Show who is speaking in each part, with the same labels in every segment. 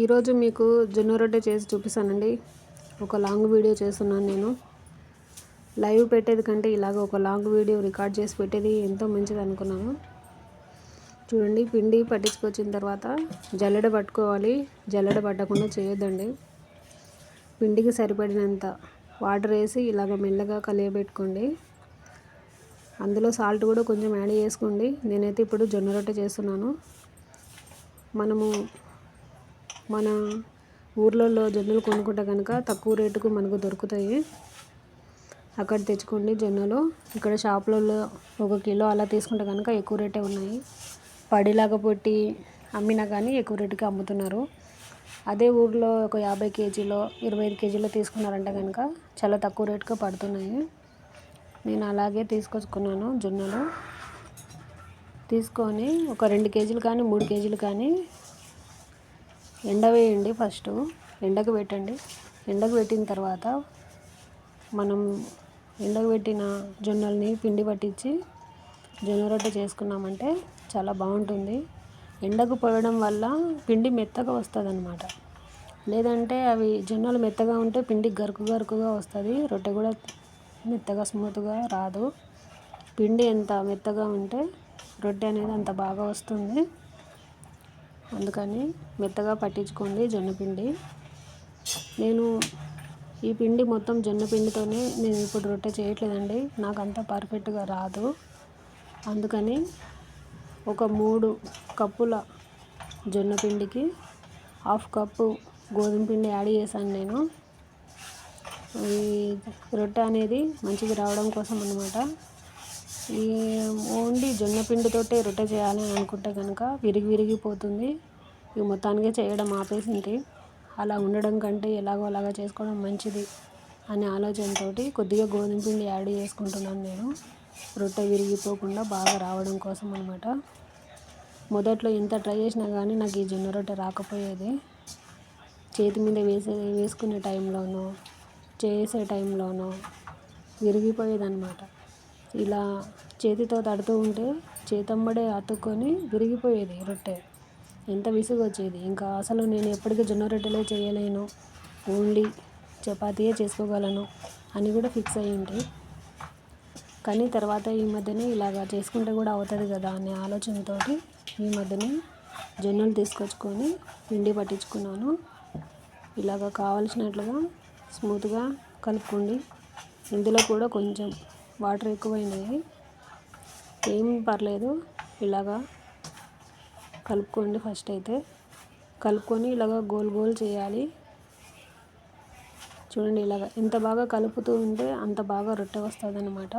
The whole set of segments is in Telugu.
Speaker 1: ఈరోజు మీకు జొన్న రొట్టె చేసి చూపిస్తానండి. ఒక లాంగ్ వీడియో చేస్తున్నాను నేను. లైవ్ పెట్టేది కంటే ఇలాగ ఒక లాంగ్ వీడియో రికార్డ్ చేసి పెట్టేది ఎంతో మంచిది అనుకున్నాను. చూడండి పిండి పట్టించుకొచ్చిన తర్వాత జల్లెడ పట్టుకోవాలి. జల్లెడ పట్టకుండా చేయొద్దండి. పిండికి సరిపడినంత వాటర్ వేసి ఇలాగ మెల్లగా కలియబెట్టుకోండి. అందులో సాల్ట్ కూడా కొంచెం యాడ్ చేసుకోండి. నేనైతే ఇప్పుడు జొన్న రొట్టె చేస్తున్నాను. మనము మన ఊర్లలో జొన్నలు కొనుక్కుంటే కనుక తక్కువ రేటుకు మనకు దొరుకుతాయి. అక్కడ తెచ్చుకోండి జొన్నలు. ఇక్కడ షాపులలో ఒక కిలో అలా తీసుకుంటే కనుక ఎక్కువ రేటే ఉన్నాయి. పడిలాగా పెట్టి అమ్మినా కానీ ఎక్కువ రేటుకి అమ్ముతున్నారు. అదే ఊర్లో ఒక యాభై కేజీలో ఇరవై ఐదు కేజీలో తీసుకున్నారంటే కనుక చాలా తక్కువ రేటుగా పడుతున్నాయి. నేను అలాగే తీసుకొచ్చుకున్నాను జొన్నలు. తీసుకొని ఒక రెండు కేజీలు కానీ మూడు కేజీలు కానీ ఎండవేయండి ఫస్ట్. ఎండకు పెట్టండి. ఎండకు పెట్టిన తర్వాత మనం ఎండకు పెట్టిన జొన్నల్ని పిండి పట్టించి జొన్న రొట్టె చేసుకున్నామంటే చాలా బాగుంటుంది. ఎండకు పోయడం వల్ల పిండి మెత్తగా వస్తుంది అనమాట లేదంటే అవి జొన్నలు మెత్తగా ఉంటే పిండి గరుకు గరుకుగా వస్తుంది. రొట్టె కూడా మెత్తగా స్మూత్గా రాదు. పిండి ఎంత మెత్తగా ఉంటే రొట్టె అనేది అంత బాగా వస్తుంది. అందుకని మెత్తగా పట్టించుకోండి జొన్నపిండి నేను ఈ పిండి మొత్తం జొన్నపిండితోనే నేను ఇప్పుడు రొట్టె చేయట్లేదండి. నాకు అంత పర్ఫెక్ట్గా రాదు. అందుకని ఒక మూడు కప్పుల జొన్నపిండికి హాఫ్ కప్పు గోధుమ పిండి యాడ్ చేశాను నేను. ఈ రొట్టె అనేది మంచిది రావడం కోసం అనమాట ఈ ఓన్లీ జొన్న పిండితోటే రొట్టె చేయాలి అని అనుకుంటే కనుక విరిగి విరిగిపోతుంది. ఇక మొత్తానికే చేయడం ఆపేసింది. అలా ఉండడం కంటే ఎలాగో అలాగా చేసుకోవడం మంచిది అనే ఆలోచనతోటి కొద్దిగా గోధుమ పిండి యాడ్ చేసుకుంటున్నాను నేను. రొట్టె విరిగిపోకుండా బాగా రావడం కోసం అనమాట మొదట్లో ఎంత ట్రై చేసినా కానీ నాకు ఈ జొన్న రొట్టె రాకపోయేది. చేతి మీద వేసే వేసుకునే టైంలోనూ చేసే టైంలోనూ విరిగిపోయేదన్నమాట. ఇలా చేతితో తడుతూ ఉంటే చేతమ్మడే అతుక్కొని విరిగిపోయేది రొట్టె. ఎంత విసుగు వచ్చేది ఇంకా అసలు నేను ఎప్పటికీ జొన్న రొట్టెలే చేయలేను. ఓన్లీ చపాతీయే చేసుకోగలను అని కూడా ఫిక్స్ అయ్యింది కానీ తర్వాత ఈ మధ్యనే ఇలాగా చేసుకుంటే కూడా అవుతుంది కదా అనే ఆలోచనతో ఈ మధ్యనే జొన్నలు తీసుకొచ్చుకొని పిండి పట్టించుకున్నాను. ఇలాగ కావలసినట్లుగా స్మూత్గా కలుపుకోండి. ఇందులో కూడా కొంచెం వాటర్ ఎక్కువైనాయి. ఏం పర్లేదు ఇలాగా కలుపుకోండి ఫస్ట్ అయితే. కలుపుకొని ఇలాగ గోల్ గోల్ చేయాలి. చూడండి ఇలాగ ఎంత బాగా కలుపుతూ ఉంటే అంత బాగా రొట్టె వస్తుంది అనమాట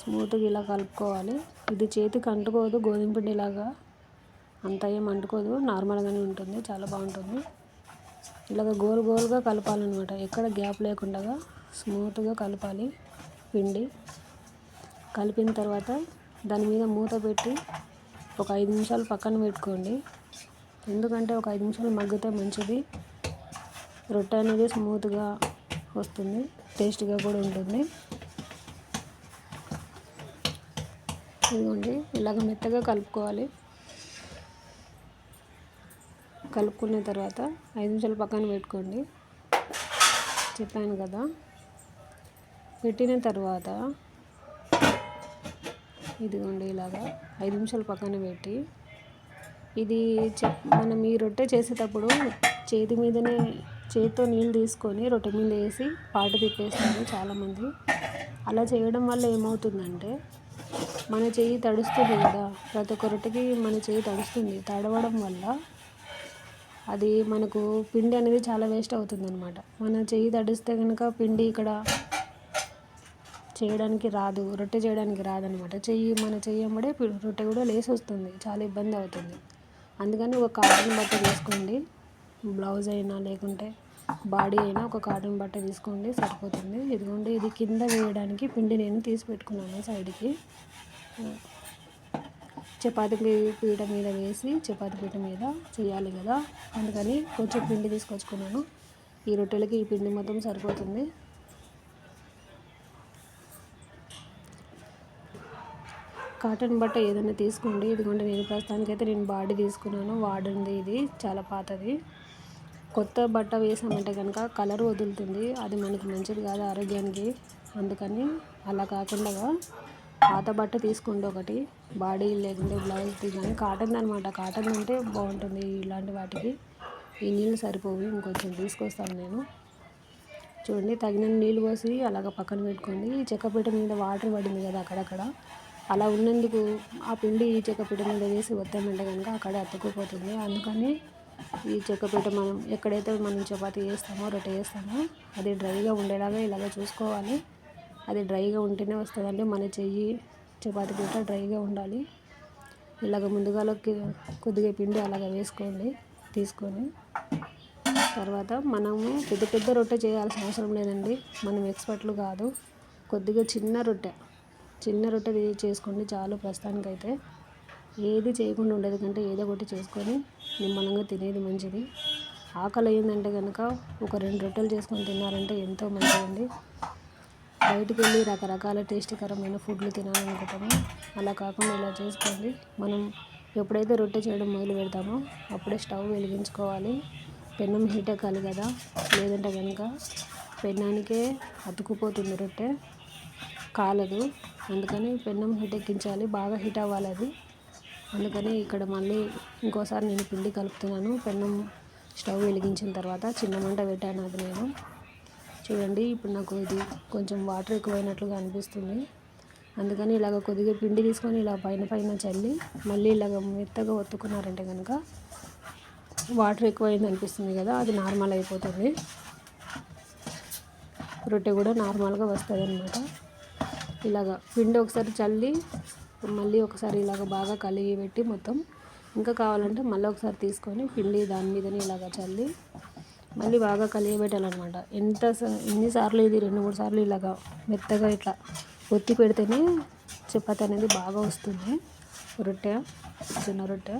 Speaker 1: స్మూత్గా ఇలా కలుపుకోవాలి. ఇది చేతికి అంటుకోదు గోధుమ పిండి ఇలాగా అంత ఏం అంటుకోదు. నార్మల్గానే ఉంటుంది చాలా బాగుంటుంది. ఇలాగ గోల్ గోల్గా కలపాలన్నమాట. ఎక్కడ గ్యాప్ లేకుండా స్మూత్గా కలపాలి. పిండి కలిపిన తర్వాత దాని మీద మూత పెట్టి ఒక ఐదు నిమిషాలు పక్కన పెట్టుకోండి. ఎందుకంటే ఒక ఐదు నిమిషాలు మగ్గితే మంచిది. రొట్టె అనేది స్మూత్గా వస్తుంది టేస్ట్గా కూడా ఉంటుంది. ఇదిగోండి ఇలాగ మెత్తగా కలుపుకోవాలి. కలుపుకున్న తర్వాత ఐదు నిమిషాలు పక్కన పెట్టుకోండి. చెప్పాను కదా. పెట్టిన తర్వాత ఇదిగోండి ఇలాగా ఐదు నిమిషాలు పక్కన పెట్టి ఇది మనం ఈ రొట్టె చేసేటప్పుడు చేతి మీదనే చేతితో నీళ్ళు తీసుకొని రొట్టె మీద వేసి పాటు తిప్పేస్తారు చాలామంది. అలా చేయడం వల్ల ఏమవుతుందంటే మన చెయ్యి తడుస్తుంది కదా ప్రతి ఒక్క రొట్టెకి మన చెయ్యి తడుస్తుంది. తడవడం వల్ల అది మనకు పిండి అనేది చాలా వేస్ట్ అవుతుంది అనమాట మన చెయ్యి తడిస్తే కనుక పిండి ఇక్కడ చేయడానికి రాదు రొట్టె చేయడానికి రాదనమాట చెయ్యి మన చెయ్యి రొట్టె కూడా లేసి వస్తుంది చాలా ఇబ్బంది అవుతుంది. అందుకని ఒక కాటన్ బట్ట తీసుకోండి. బ్లౌజ్ అయినా లేకుంటే బాడీ అయినా ఒక కాటన్ బట్ట తీసుకోండి సరిపోతుంది. ఇదిగోండి ఇది కింద వేయడానికి పిండి నేను తీసి పెట్టుకున్నాను సైడ్కి. చపాతి పీట మీద వేసి చపాతి పీట మీద చేయాలి కదా. అందుకని కొంచెం పిండి తీసుకొచ్చుకున్నాను. ఈ రొట్టెలకి ఈ పిండి మొత్తం సరిపోతుంది. కాటన్ బట్ట ఏదైనా తీసుకోండి. ఇదిగోండి నేను ప్రస్తుతానికైతే నేను బాడీ తీసుకున్నాను. వాడింది ఇది. చాలా పాతది. కొత్త బట్ట వేసామంటే కనుక కలర్ వదులుతుంది. అది మనకి మంచిది కాదు ఆరోగ్యానికి. అందుకని అలా కాకుండా పాత బట్ట తీసుకోండి ఒకటి. బాడీ లేకుంటే బ్లౌజ్ది కానీ కాటన్ అనమాట కాటన్ అంటే బాగుంటుంది ఇలాంటి వాటికి. ఈ నీళ్ళు సరిపోవు. ఇంకొంచెం తీసుకొస్తాను నేను. చూడండి తగిన నీళ్ళు పోసి అలాగ పక్కన పెట్టుకోండి. ఈ చెక్కపీట మీద వాటర్ పడింది కదా అక్కడక్కడ. అలా ఉన్నందుకు ఆ పిండి ఈ చెక్కపీట మీద వేసి వద్దామంటే కనుక అక్కడ అతుక్కుపోతుంది. అందుకని ఈ చెక్కపీట మనం ఎక్కడైతే మనం చపాతీ వేస్తామో రొట్టె వేస్తామో అది డ్రైగా ఉండేలాగా ఇలాగ చూసుకోవాలి. అది డ్రైగా ఉంటేనే వస్తుందండి. మన చెయ్యి చపాతీ పీట డ్రైగా ఉండాలి. ఇలాగ ముందుగా కొద్దిగా పిండి అలాగ వేసుకోండి తీసుకొని. తర్వాత మనము పెద్ద పెద్ద రొట్టె చేయాల్సిన అవసరం లేదండి. మనం ఎక్స్పర్ట్లు కాదు. కొద్దిగా చిన్న రొట్టె. చిన్న రొట్టె చేసుకోండి చాలు ప్రస్తుతానికైతే. ఏది చేయకుండా ఉండేది కంటే ఏదో ఒకటి చేసుకొని నిమ్మలంగా తినేది మంచిది. ఆకలి అయిందంటే కనుక ఒక రెండు రొట్టెలు చేసుకొని తిన్నారంటే ఎంతో మంచిదండి. బయటికి వెళ్ళి రకరకాల టేస్టీకరమైన ఫుడ్లు తినాలనుకుంటాము. అలా కాకుండా ఇలా చేసుకోండి. మనం ఎప్పుడైతే రొట్టె చేయడం మొదలు పెడతామో అప్పుడే స్టవ్ వెలిగించుకోవాలి. పెన్నం హీట్ ఎక్కాలి కదా. లేదంటే కనుక పెన్నానికే అతుకుపోతుంది రొట్టె. కాలదు. అందుకని పెన్నం హీట్ ఎక్కించాలి. బాగా హీట్ అవ్వాలి అది. అందుకని ఇక్కడ మళ్ళీ ఇంకోసారి నేను పిండి కలుపుతున్నాను. పెన్నం స్టవ్ వెలిగించిన తర్వాత చిన్న మంట పెట్టాను అది నేను. చూడండి ఇప్పుడు నాకు ఇది కొంచెం వాటర్ ఎక్కువైనట్లుగా అనిపిస్తుంది. అందుకని ఇలాగ కొద్దిగా పిండి తీసుకొని ఇలా పైన పైన చల్లి మళ్ళీ ఇలాగ మెత్తగా ఒత్తుకున్నారంటే కనుక వాటర్ ఎక్కువైంది అనిపిస్తుంది కదా అది నార్మల్ అయిపోతుంది. రొట్టె కూడా నార్మల్గా వస్తుంది అనమాట ఇలాగ పిండి ఒకసారి చల్లి మళ్ళీ ఒకసారి ఇలాగ బాగా కలిగి పెట్టి మొత్తం. ఇంకా కావాలంటే మళ్ళీ ఒకసారి తీసుకొని పిండి దాని మీదనే ఇలాగ చల్లి మళ్ళీ బాగా కలియబెట్టాలన్నమాట ఎంత ఎన్నిసార్లు ఇది రెండు మూడు సార్లు ఇలాగ మెత్తగా ఇట్లా ఒత్తి పెడితేనే చపాతి అనేది బాగా వస్తుంది. రొట్టె చిన్న రొట్టె.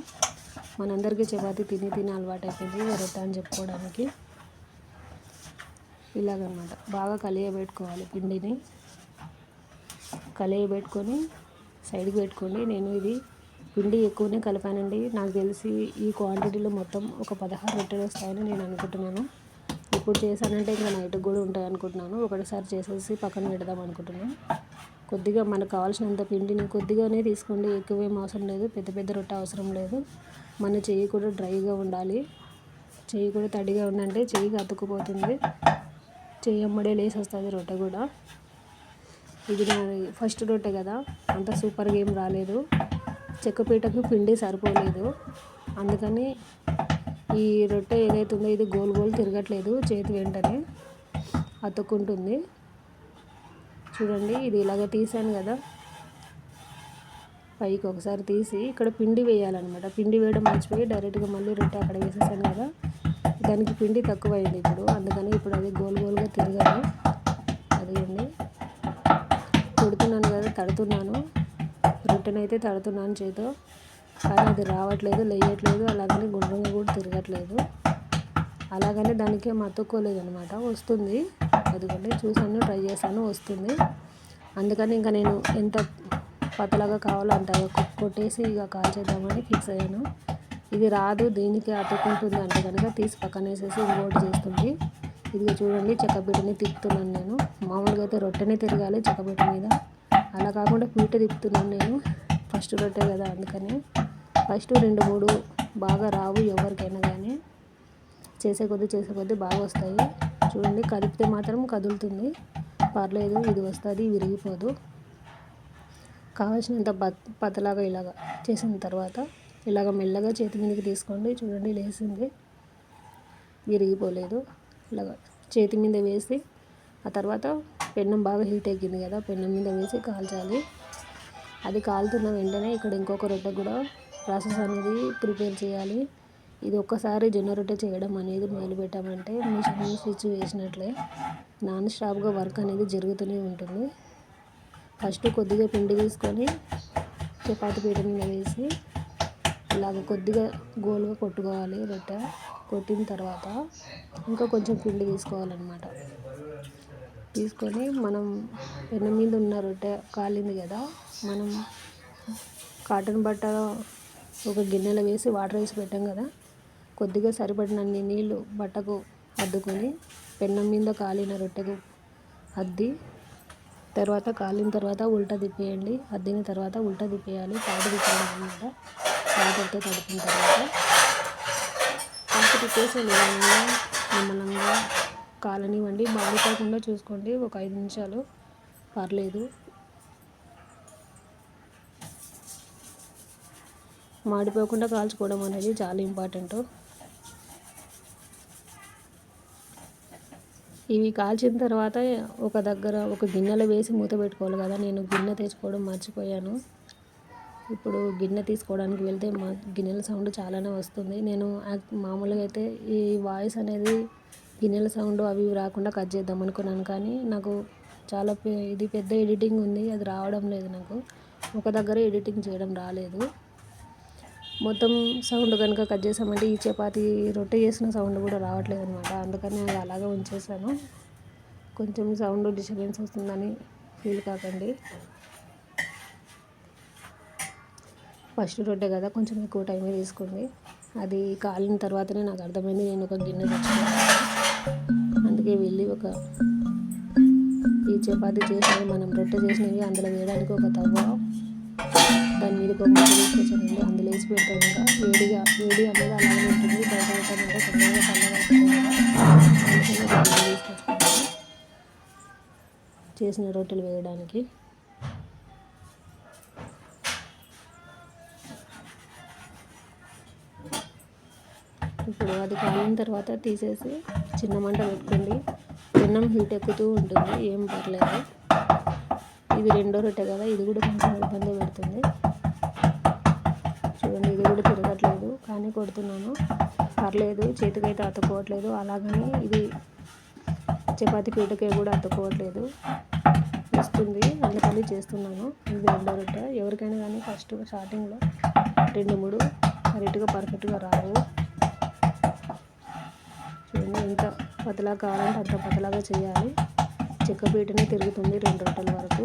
Speaker 1: మనందరికీ చపాతి తిని తిని అలవాటు అయిపోయింది రొట్టె అని చెప్పుకోవడానికి. ఇలాగనమాట బాగా కలియబెట్టుకోవాలి పిండిని. కలియబెట్టుకొని సైడ్కి పెట్టుకోండి. నేను ఇది పిండి ఎక్కువనే కలిపానండి. నాకు తెలిసి ఈ క్వాంటిటీలో మొత్తం ఒక పదహారు రొట్టెలు వస్తాయని నేను అనుకుంటున్నాను. ఇప్పుడు చేశానంటే ఇంకా నైట్కి కూడా ఉంటాయి అనుకుంటున్నాను. ఒకటిసారి చేసేసి పక్కన పెడదాం అనుకుంటున్నాను. కొద్దిగా మనకు కావాల్సినంత పిండిని కొద్దిగానే తీసుకోండి. ఎక్కువేం అవసరం లేదు. పెద్ద పెద్ద రొట్టె అవసరం లేదు. మన చెయ్యి కూడా డ్రైగా ఉండాలి. చెయ్యి కూడా తడిగా ఉందంటే చెయ్యి అతుక్కుపోతుంది చెయ్యి అమ్మడే లేసి వస్తుంది రొట్టె కూడా. ఇది ఫస్ట్ రొట్టె కదా. అంత సూపర్గా ఏం రాలేదు. చెక్కపీటకు పిండి సరిపోలేదు. అందుకని ఈ రొట్టె ఏదైతే ఉందో ఇది గోల్ గోల్ తిరగట్లేదు చేతి వెంటనే అతుక్కుంటుంది. చూడండి ఇది ఇలాగ తీసాను కదా. పైకి ఒకసారి తీసి ఇక్కడ పిండి వేయాలన్నమాట. పిండి వేయడం మర్చిపోయి డైరెక్ట్గా మళ్ళీ రొట్టె అక్కడ వేసేసాను కదా. దానికి పిండి తక్కువైంది ఇప్పుడు. అందుకని ఇప్పుడు అది గోల్ గోల్గా తిరగాలి అండి తడుతున్నాను. రొట్టెనైతే తడుతున్నాను చేతో కానీ అది రావట్లేదు లేయట్లేదు. అలాగని గుండ్రంగా కూడా తిరగట్లేదు. అలాగనే దానికి మతుక్కోలేదు అనమాట వస్తుంది. అదిగోండి చూసాను ట్రై చేశాను వస్తుంది. అందుకని ఇంకా నేను ఎంత పతలాగా కావాలో అంత కొట్టేసి ఇక కాల్ చేద్దామని ఫిక్స్ అయ్యాను. ఇది రాదు దీనికి అతుక్కుంటుంది అంటే కనుక తీసి పక్కన వేసేసి ఇంకోటి చేస్తుంది. ఇది చూడండి చెక్కబిడ్డని తిప్పుతున్నాను నేను. మామూలుగా అయితే రొట్టెనే తిరగాలి చెక్కబిడ్డ మీద. అలా కాకుండా పీట తిప్పుతున్నాను నేను. ఫస్ట్ రొట్టె కదా అందుకని. ఫస్ట్ రెండు మూడు బాగా రావు ఎవరికైనా కానీ. చేసే కొద్దీ చేసే కొద్దీ బాగా వస్తాయి. చూడండి కదిపితే మాత్రం కదులుతుంది. పర్లేదు ఇది వస్తుంది విరిగిపోదు. కావాల్సినంత పతలాగా ఇలాగ చేసిన తర్వాత ఇలాగ మెల్లగా చేతి మీదకి తీసుకోండి. చూడండి లేసింది. విరిగిపోలేదు. ఇలాగ చేతి మీద వేసి ఆ తర్వాత పెన్నం బాగా హీట్ ఎక్కింది కదా పెన్నం మీద వేసి కాల్చాలి. అది కాలుతున్న వెంటనే ఇక్కడ ఇంకొక రొట్టె కూడా ప్రాసెస్ అనేది ప్రిపేర్ చేయాలి. ఇది ఒక్కసారి జొన్న రొట్టె చేయడం అనేది మొదలుపెట్టామంటే మిషన్ స్విచ్ వేసినట్లే నాన్ స్టాప్గా వర్క్ అనేది జరుగుతూనే ఉంటుంది. ఫస్ట్ కొద్దిగా పిండి తీసుకొని చపాతి పీట మీద వేసి ఇలాగ కొద్దిగా గోలుగా కొట్టుకోవాలి రొట్టె. కొట్టిన తర్వాత ఇంకా కొంచెం పిండి తీసుకోవాలన్నమాట. తీసుకొని మనం పెనం మీద ఉన్న రొట్టె కాలింది కదా మనం కాటన్ బట్ట ఒక గిన్నెలో వేసి వాటర్ వేసి పెట్టాం కదా కొద్దిగా సరిపడినన్ని నీళ్ళు బట్టకు అద్దుకొని పెన్నం మీద కాలిన రొట్టెకు అద్ది తర్వాత కాలిన తర్వాత ఉల్టా తిప్పేయండి అద్దిన తర్వాత ఉల్టా తిప్పేయాలి పాట తిప్పేయడం అనమాట. వాటర్తో తడిపిన తర్వాత పాట తిప్పేసి నిదానంగా నిమ్మలంగా కాలనివ్వండి మాడిపోకుండా చూసుకోండి. ఒక ఐదు నిమిషాలు. పర్లేదు. మాడిపోకుండా కాల్చుకోవడం అనేది చాలా ఇంపార్టెంట్. ఇవి కాల్చిన తర్వాత ఒక దగ్గర ఒక గిన్నెలో వేసి మూత పెట్టుకోవాలి కదా. నేను గిన్నె తెచ్చుకోవడం మర్చిపోయాను. ఇప్పుడు గిన్నె తీసుకోవడానికి వెళ్తే మా గిన్నెల సౌండ్ చాలానే వస్తుంది. నేను మామూలుగా అయితే ఈ వాయిస్ అనేది గిన్నెల సౌండ్ అవి ఇవి రాకుండా కట్ చేద్దాం అనుకున్నాను కానీ నాకు చాలా ఇది పెద్ద ఎడిటింగ్ ఉంది అది రావడం లేదు నాకు. ఒక దగ్గర ఎడిటింగ్ చేయడం రాలేదు. మొత్తం సౌండ్ కనుక కట్ చేసామంటే ఈ చపాతి రొట్టె చేసిన సౌండ్ కూడా రావట్లేదు అనమాట అందుకని అది అలాగే ఉంచేసాను. కొంచెం సౌండ్ డిస్టర్బెన్స్ వస్తుందని ఫీల్ కాకండి. ఫస్ట్ రొట్టె కదా కొంచెం ఎక్కువ టైమే తీసుకోండి. అది కాలిన తర్వాతనే నాకు అర్థమైంది నేను ఒక గిన్నె తెచ్చుకున్నాను. అందుకే వెళ్ళి ఒక ఈ చపాతి చేసినవి మనం రొట్టె చేసినవి అందులో వేయడానికి ఒక తవ్వ. దాని మీద ఒక తీసుకొచ్చానండి. అందులో వేసి పెడతాం ఇంకా. వేడిగా వేడి అనేది అలాగే ఉంటుంది. బయట పెట్టాలంటే తొందరగా చల్లగా చేసిన రొట్టెలు వేయడానికి. ఇప్పుడు అది కాలిన తర్వాత తీసేసి చిన్న మంట పెట్టుకోండి. పెన్నం హీట్ ఎక్కుతూ ఉంటుంది. ఏం పర్లేదు. ఇది రెండో రొట్టె కదా ఇది కూడా కొంచెం ఇబ్బంది పెడుతుంది. చూడండి ఇది కూడా తిరగట్లేదు. కానీ కొడుతున్నాను. పర్లేదు చేతికైతే అతుక్కోవట్లేదు. అలాగని ఇది చపాతి పీటకే కూడా అతుక్కోవట్లేదు. వస్తుంది. అందుకని చేస్తున్నాను. ఇది రెండో రొట్టె. ఎవరికైనా కానీ ఫస్ట్ స్టార్టింగ్లో రెండు మూడు కరెక్ట్గా పర్ఫెక్ట్గా రావు. చూడండి ఎంత పతలా కావాలంటే అంత పతలాగా చేయాలి. చెక్క పీటనే తిరుగుతుంది రెండు రొట్టెల వరకు.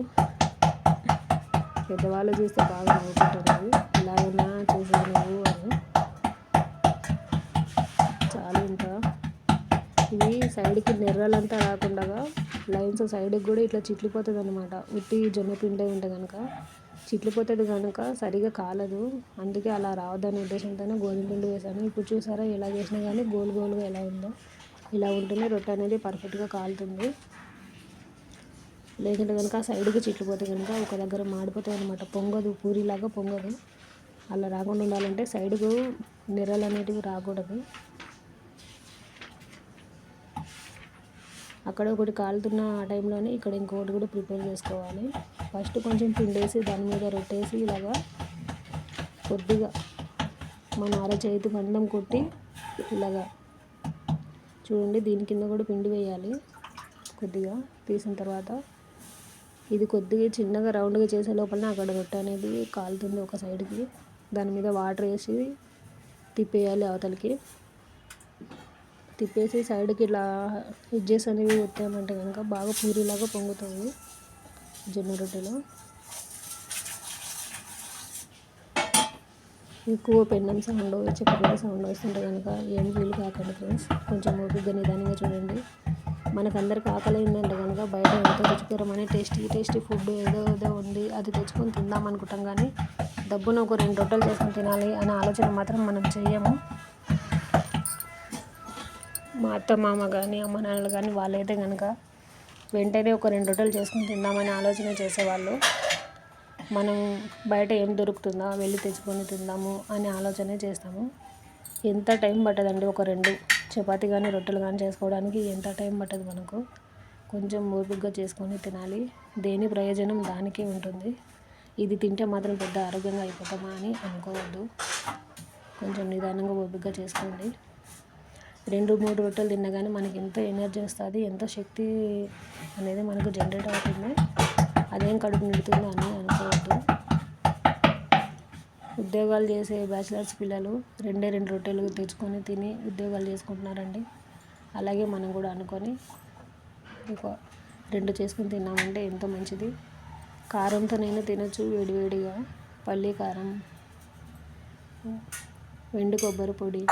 Speaker 1: పెద్దవాళ్ళు చూస్తే బాగా నవ్వుకుంటున్నారు. ఇలాగైనా చేసేది నువ్వు అని. చాలా ఇంకా. ఇవి సైడ్కి నెర్రలంతా రాకుండా లైన్స్ సైడ్కి కూడా ఇట్లా చిట్లిపోతుంది అనమాట ఉట్టి జొన్న పిండే ఉంటే కనుక చిట్లిపోతుంది కనుక సరిగా కాలదు. అందుకే అలా రావద్దనే ఉద్దేశంతోనే గోధుమ పిండి వేసాను ఇప్పుడు చూసారా ఎలా చేసినా కానీ గోల్ గోలుగా ఎలా ఉందో. ఇలా ఉంటేనే రొట్టె అనేది పర్ఫెక్ట్గా కాలుతుంది. లేకుంటే కనుక సైడ్కి చిట్లిపోతే కనుక ఒక దగ్గర మాడిపోతాయి అనమాట పొంగదు. పూరిలాగా పొంగదు. అలా రాకుండా ఉండాలంటే సైడ్కు నిరలు అనేటివి రాకూడదు. అక్కడ ఒకటి కాలుతున్న ఆ టైంలోనే ఇక్కడ ఇంకొకటి కూడా ప్రిపేర్ చేసుకోవాలి. ఫస్ట్ కొంచెం పిండేసి దాని మీద రొట్టేసి ఇలాగా కొద్దిగా మన అరచేతి మందం కొట్టి ఇలాగా చూడండి దీని కింద కూడా పిండి వేయాలి. కొద్దిగా తీసిన తర్వాత ఇది కొద్దిగా చిన్నగా రౌండ్గా చేసే లోపల అక్కడ రొట్టె అనేది కాలుతుంది ఒక సైడ్కి దాని మీద వాటర్ వేసి తిప్పేయాలి అవతలకి. తిప్పేసి సైడ్కి ఇట్లా ఎడ్జెస్ అనేవి పెట్టామంటే కనుక బాగా పూరిలాగా పొంగుతుంది జొన్న రొట్టెలో. ఎక్కువ పెండం సౌండ్ చక్కెర సౌండ్ వస్తుంటే కనుక ఏం వీలు కాకండి ఫ్రెండ్స్ కొంచెం ఓపికగా నిదానంగా చూడండి. మనకందరికి ఆకలి అయిందంటే కనుక బయట ఎంతో రుచికరమైన టేస్టీ టేస్టీ ఫుడ్ ఏదో ఏదో ఉంది. అది తెచ్చుకొని తిందాం అనుకుంటాం కానీ డబ్బును ఒక రెండు రొట్టెలు చేసుకొని తినాలి అనే ఆలోచన మాత్రం మనం చేయము. మా అత్త మామ కానీ అమ్మ నాన్నలు కానీ వాళ్ళైతే కనుక వెంటనే ఒక రెండు రొట్టెలు చేసుకొని తిందామని ఆలోచన చేసేవాళ్ళు. మనం బయట ఏం దొరుకుతుందా వెళ్ళి తెచ్చుకొని తిందాము అనే ఆలోచనే చేస్తాము. ఎంత టైం పట్టదండి ఒక రెండు చపాతీ కానీ రొట్టెలు కానీ చేసుకోవడానికి? ఎంత టైం పట్టదు మనకు? కొంచెం ఓపికగా చేసుకొని తినాలి. దేని ప్రయోజనం? దానికే ఉంటుంది. ఇది తింటే మాత్రం పెద్ద ఆరోగ్యంగా అయిపోతామా అని అనుకోవద్దు. కొంచెం నిదానంగా ఓపికగా చేసుకోండి. రెండు మూడు రొట్టెలు తిన్నా కానీ మనకి ఎంత ఎనర్జీ వస్తుంది ఎంత శక్తి అనేది మనకు జనరేట్ అవుతుంది. అదేం కడుపు నిడుతుంది అని అనుకోవద్దు. ఉద్యోగాలు చేసే బ్యాచిలర్స్ పిల్లలు రెండే రెండు రొట్టెలు తెచ్చుకొని తిని ఉద్యోగాలు చేసుకుంటున్నారండి. అలాగే మనం కూడా అనుకొని ఒక రెండు చేసుకుని తిన్నామంటే ఎంతో మంచిది. కారంతో నేను తినచ్చు వేడివేడిగా పల్లి కారం వెండి కొబ్బరి పొడి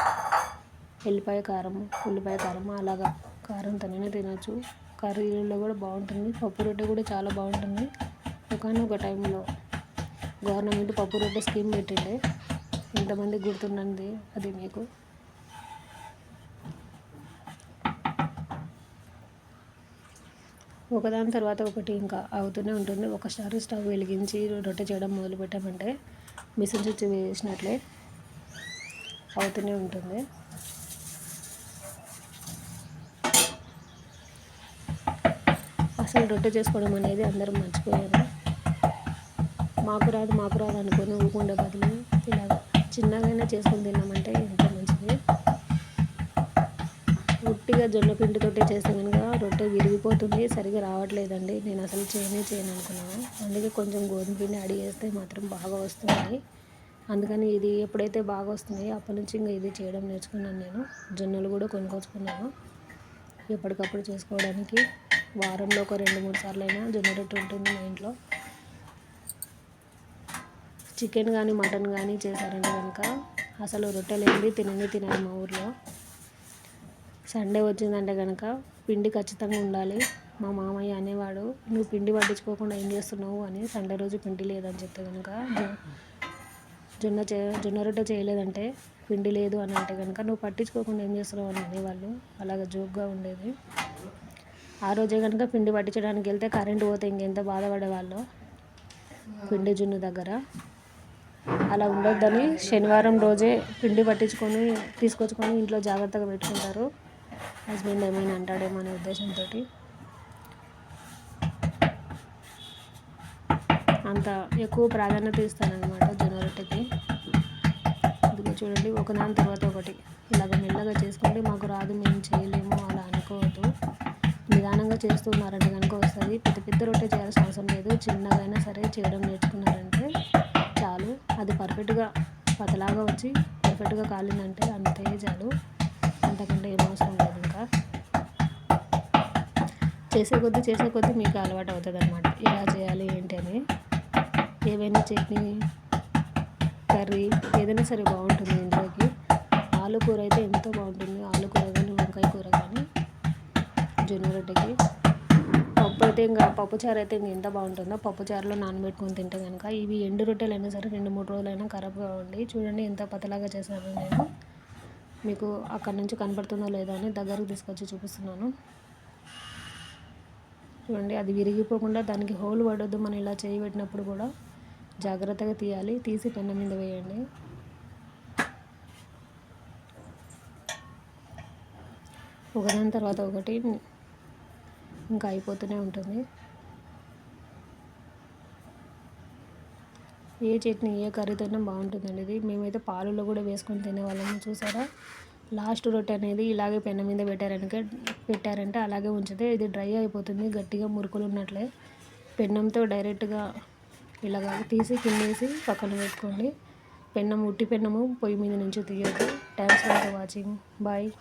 Speaker 1: ఎల్లిపాయ కారం ఉల్లిపాయ కారం అలాగా కారంతోనైనా తినచ్చు. కర్రీలలో కూడా బాగుంటుంది. పప్పు రొట్టె కూడా చాలా బాగుంటుంది. ఒకనొక టైంలో గవర్నమెంట్ పప్పు రొట్టె స్కీమ్ పెట్టిండే. ఎంతమంది గుర్తుండండి అది మీకు. ఒకదాని తర్వాత ఒకటి ఇంకా అవుతూనే ఉంటుంది. ఒకసారి స్టవ్ వెలిగించి రొట్టె చేయడం మొదలు పెట్టామంటే మిషన్ స్విచ్ వేసినట్లే అవుతూనే ఉంటుంది. అసలు రొట్టె చేసుకోవడం అనేది అందరం మర్చిపోయారు మాకు రాదు మాకు రాదు అనుకుని ఊకుండే బదులు ఇలా చిన్నగానే చేసుకొని తిన్నామంటే ఎంతో మంచిది. ఉట్టిగా జొన్న పిండితోటి చేస్తే కనుక రొట్టె విరిగిపోతుంది సరిగా రావట్లేదండి. నేను అసలు చేయనే చేయను అనుకున్నాను. అందుకే కొంచెం గోధుమ పిండి అడి చేస్తే మాత్రం బాగా వస్తుంది. అందుకని ఇది ఎప్పుడైతే బాగా వస్తున్నాయో అప్పటి నుంచి ఇంకా ఇది చేయడం నేర్చుకున్నాను నేను. జొన్నలు కూడా కొనుక్కొచ్చుకున్నాను. ఎప్పటికప్పుడు చేసుకోవడానికి వారంలో ఒక రెండు మూడు సార్లు అయినా జొన్న రొట్టె ఉంటుంది మా ఇంట్లో. చికెన్ కానీ మటన్ కానీ చేశారంటే కనుక అసలు రొట్టెలు ఏంటి తినని తినాలి మా ఊర్లో. సండే వచ్చిందంటే కనుక పిండి ఖచ్చితంగా ఉండాలి. మా మామయ్య అనేవాడు నువ్వు పిండి పట్టించుకోకుండా ఏం చేస్తున్నావు? అని సండే రోజు పిండి లేదని చెప్తే కనుక జొన్న చే జొన్న రొట్టె చేయలేదంటే పిండి లేదు అని అంటే కనుక నువ్వు పట్టించుకోకుండా ఏం చేస్తున్నావు? అని అనేవాళ్ళు. అలాగ జోక్గా ఉండేది. ఆ రోజే కనుక పిండి పట్టించడానికి వెళ్తే కరెంట్ పోతే ఇంకెంత బాధపడేవాళ్ళు పిండి జున్ను దగ్గర. అలా ఉండొద్దని శనివారం రోజే పిండి పట్టించుకొని తీసుకొచ్చుకొని ఇంట్లో జాగ్రత్తగా పెట్టుకుంటారు. హస్బెండ్ ఏమైనా అంటాడేమో అనే ఉద్దేశంతో అంత ఎక్కువ ప్రాధాన్యత ఇస్తానన్నమాట జొన్న రొట్టెకి ఇదిగో చూడండి ఒకదాని తర్వాత ఒకటి. ఇలాగ మెల్లగా చేసుకుంటే మాకు రాదు మేము చేయలేము నిదానంగా చేస్తున్నారంటే కనుక వస్తుంది. పెద్ద పెద్ద రొట్టె చేయాల్సిన అవసరం లేదు. చిన్నగైనా సరే చేయడం నేర్చుకున్నారంటే చాలు. అది పర్ఫెక్ట్గా పతలాగా వచ్చి పర్ఫెక్ట్గా కాలిందంటే అంతే చాలు. అంతకంటే ఏం అవసరం లేదు ఇంకా. చేసే కొద్దీ చేసే కొద్దీ మీకు అలవాటు అవుతుంది అనమాట ఎలా చేయాలి ఏంటి అని. ఏవైనా చట్నీ కర్రీ ఏదైనా సరే బాగుంటుంది ఇంట్లోకి. ఆలు కూర అయితే ఎంతో బాగుంటుంది. జొన్న రొట్టెకి. పప్పు అయితే ఇంకా పప్పుచారు అయితే ఇంకా ఎంత బాగుంటుందో పప్పుచారులో నానబెట్టుకొని తింటే కనుక ఇవి ఎండు రొట్టెలు అయినా సరే రెండు మూడు రోజులైనా ఖరాబ్ కావండి చూడండి ఎంత పతలాగా చేశాను నేను. మీకు అక్కడ నుంచి కనపడుతుందో లేదో అని దగ్గరకు తీసుకొచ్చి చూపిస్తున్నాను. చూడండి అది విరిగిపోకుండా దానికి హోల్ పడొద్దు మనం ఇలా చేయి పెట్టినప్పుడు కూడా. జాగ్రత్తగా తీయాలి. తీసి పెన్న మీద వేయండి. ఒకదాని తర్వాత ఒకటి ఇంకా అయిపోతూనే ఉంటుంది. ఏ చట్నీ ఏ కర్రీతోనే బాగుంటుందండి ఇది మేమైతే పాలలో కూడా వేసుకొని తినేవాళ్ళము చూసారా? లాస్ట్ రొట్టె అనేది ఇలాగే పెన్న మీద పెట్టారనుక పెట్టారంటే అలాగే ఉంచితే ఇది డ్రై అయిపోతుంది గట్టిగా మురుకులు ఉన్నట్లే. పెన్నంతో డైరెక్ట్గా ఇలాగ తీసి కిందేసి పక్కన పెట్టుకోండి. పెన్నం ఉట్టి పెన్నము పొయ్యి మీద నుంచి తీయద్దు. Thanks for watching. బాయ్.